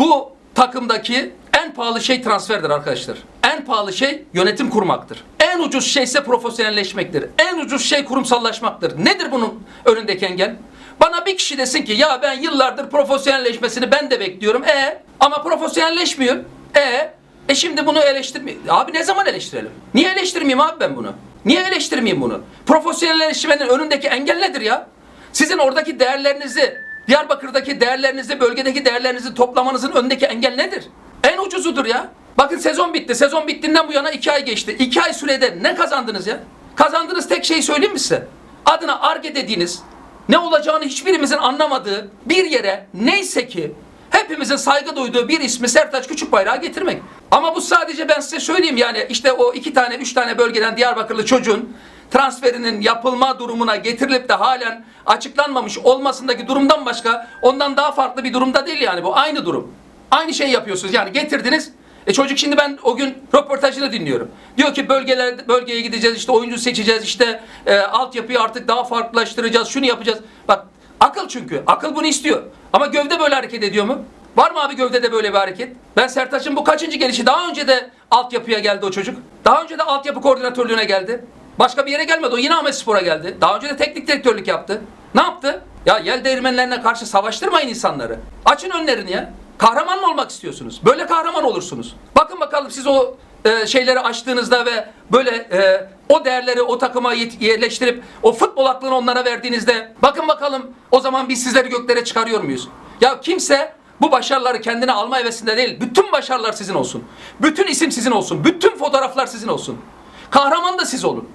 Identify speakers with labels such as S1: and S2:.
S1: Bu takımdaki en pahalı şey transferdir arkadaşlar. En pahalı şey yönetim kurmaktır. En ucuz şey ise profesyonelleşmektir. En ucuz şey kurumsallaşmaktır. Nedir bunun önündeki engel? Bana bir kişi desin ki ya ben yıllardır profesyonelleşmesini ben de bekliyorum. E ama profesyonelleşmiyor. E e şimdi bunu eleştirme. Abi ne zaman eleştirelim? Niye eleştirmeyeyim abi ben bunu? Niye eleştirmeyeyim bunu? Profesyonelleşmenin önündeki engel nedir ya? Sizin oradaki değerlerinizi, Diyarbakır'daki değerlerinizi, bölgedeki değerlerinizi toplamanızın önündeki engel nedir? En ucuzudur ya. Bakın sezon bitti. Sezon bittiğinden bu yana iki ay geçti. İki ay sürede ne kazandınız ya? Kazandığınız tek şeyi söyleyeyim mi size? Adına ARGE dediğiniz, ne olacağını hiçbirimizin anlamadığı bir yere neyse ki hepimizin saygı duyduğu bir ismi Sertaç Küçükbayrak'a getirmek. Ama bu sadece ben size söyleyeyim yani işte o iki tane üç tane bölgeden Diyarbakırlı çocuğun transferinin yapılma durumuna getirilip de halen açıklanmamış olmasındaki durumdan başka ondan daha farklı bir durumda değil yani bu aynı durum. Aynı şey yapıyorsunuz yani getirdiniz e çocuk şimdi ben o gün röportajını dinliyorum. Diyor ki bölgeler bölgeye gideceğiz işte oyuncu seçeceğiz işte e, altyapıyı artık daha farklılaştıracağız şunu yapacağız. Bak akıl çünkü akıl bunu istiyor. Ama gövde böyle hareket ediyor mu? Var mı abi gövdede böyle bir hareket? Ben Sertaç'ın bu kaçıncı gelişi? Daha önce de altyapıya geldi o çocuk. Daha önce de altyapı koordinatörlüğüne geldi. Başka bir yere gelmedi. O yine Ahmet Spor'a geldi. Daha önce de teknik direktörlük yaptı. Ne yaptı? Ya yel değirmenlerine karşı savaştırmayın insanları. Açın önlerini ya. Kahraman mı olmak istiyorsunuz? Böyle kahraman olursunuz. Bakın bakalım siz o e, şeyleri açtığınızda ve böyle e, o değerleri o takıma yerleştirip o futbol aklını onlara verdiğinizde bakın bakalım o zaman biz sizleri göklere çıkarıyor muyuz? Ya kimse bu başarıları kendine alma hevesinde değil. Bütün başarılar sizin olsun. Bütün isim sizin olsun. Bütün fotoğraflar sizin olsun. Kahraman da siz olun.